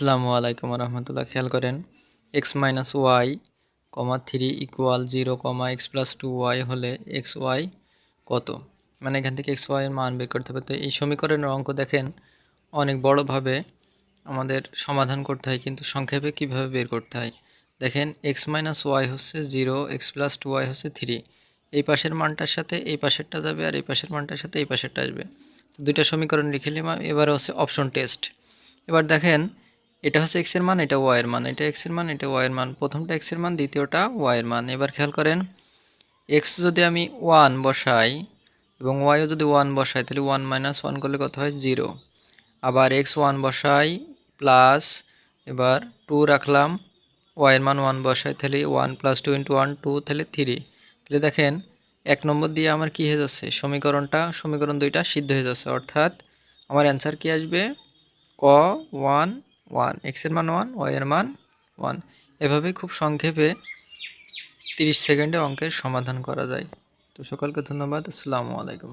আসসালামু আলাইকুম রহমতুল্লাহ খেয়াল করেন X minus Y comma three equal zero comma X plus two Y হলে এক্স ওয়াই কত? মানে এখান থেকে এক্স ওয়াই এর মান বের করতে হবে। তো এই সমীকরণের অঙ্ক দেখেন, অনেক বড়ভাবে আমাদের সমাধান করতে হয়, কিন্তু সংক্ষেপে কীভাবে বের করতে হয়? দেখেন এক্স মাইনাস ওয়াই হচ্ছে zero X plus two Y হচ্ছে থ্রি এই পাশের মানটার সাথে এই পাশেরটা যাবে আর এই পাশের মানটার সাথে এই পাশেরটা আসবে। দুইটা সমীকরণ লিখে নিলাম, এবারে হচ্ছে অপশন টেস্ট এবার দেখেন এটা হচ্ছে এক্সের মান, এটা ওয়াই মান। এটা এক্সের মান, এটা ওয়াই মান। প্রথমটা এক্সের মান, দ্বিতীয়টা ওয়াই মান। এবার খেয়াল করেন এক্স যদি আমি ওয়ান বসাই এবং ওয়াইও যদি ওয়ান বসাই, তাহলে ওয়ান মাইনাস ওয়ান করলে কত হয়? জিরো আবার এক্স ওয়ান বসাই প্লাস এবার টু রাখলাম ওয়াইয়ের মান ওয়ান বসাই, তাহলে one plus two into one two তাহলে থ্রি তাহলে দেখেন, এক নম্বর দিয়ে আমার কী হয়ে যাচ্ছে? সমীকরণটা, সমীকরণ দুইটা সিদ্ধ হয়ে যাচ্ছে। অর্থাৎ আমার অ্যান্সার কী আসবে? ক ওয়ান ওয়ান এক্সের মান ওয়ান ওয়াইয়ের মান ওয়ান। এভাবে খুব সংক্ষেপে তিরিশ সেকেন্ডে অঙ্কের সমাধান করা যায়। তো সকলকে ধন্যবাদ। আসসালামু আলাইকুম।